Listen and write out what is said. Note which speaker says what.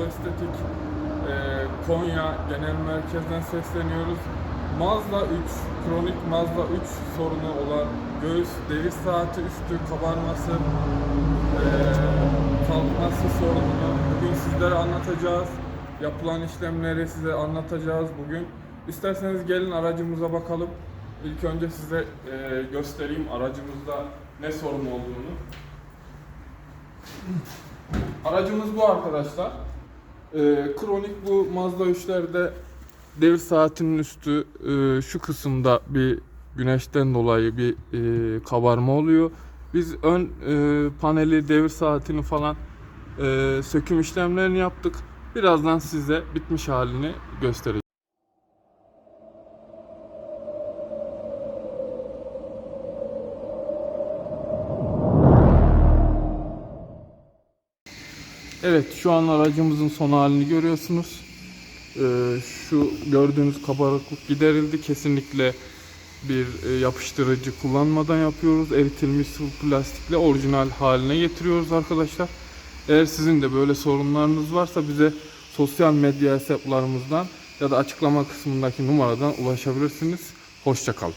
Speaker 1: Otoestetik e, Konya Genel Merkez'den sesleniyoruz. Mazda 3, kronik Mazda 3 sorunu olan göğüs, deri saati üstü kabarması, e, kalkması sorununu bugün sizlere anlatacağız. Yapılan işlemleri size anlatacağız bugün. İsterseniz gelin aracımıza bakalım. İlk önce size e, göstereyim aracımızda ne sorun olduğunu. Aracımız bu arkadaşlar. Ee, kronik bu Mazda 3'lerde devir saatinin üstü e, şu kısımda bir güneşten dolayı bir e, kabarma oluyor. Biz ön e, paneli devir saatini falan e, söküm işlemlerini yaptık. Birazdan size bitmiş halini göstereceğim. Evet şu an aracımızın son halini görüyorsunuz. Ee, şu gördüğünüz kabarıklık giderildi. Kesinlikle bir e, yapıştırıcı kullanmadan yapıyoruz. Eritilmiş sıvı plastikle orijinal haline getiriyoruz arkadaşlar. Eğer sizin de böyle sorunlarınız varsa bize sosyal medya hesaplarımızdan ya da açıklama kısmındaki numaradan ulaşabilirsiniz. Hoşçakalın.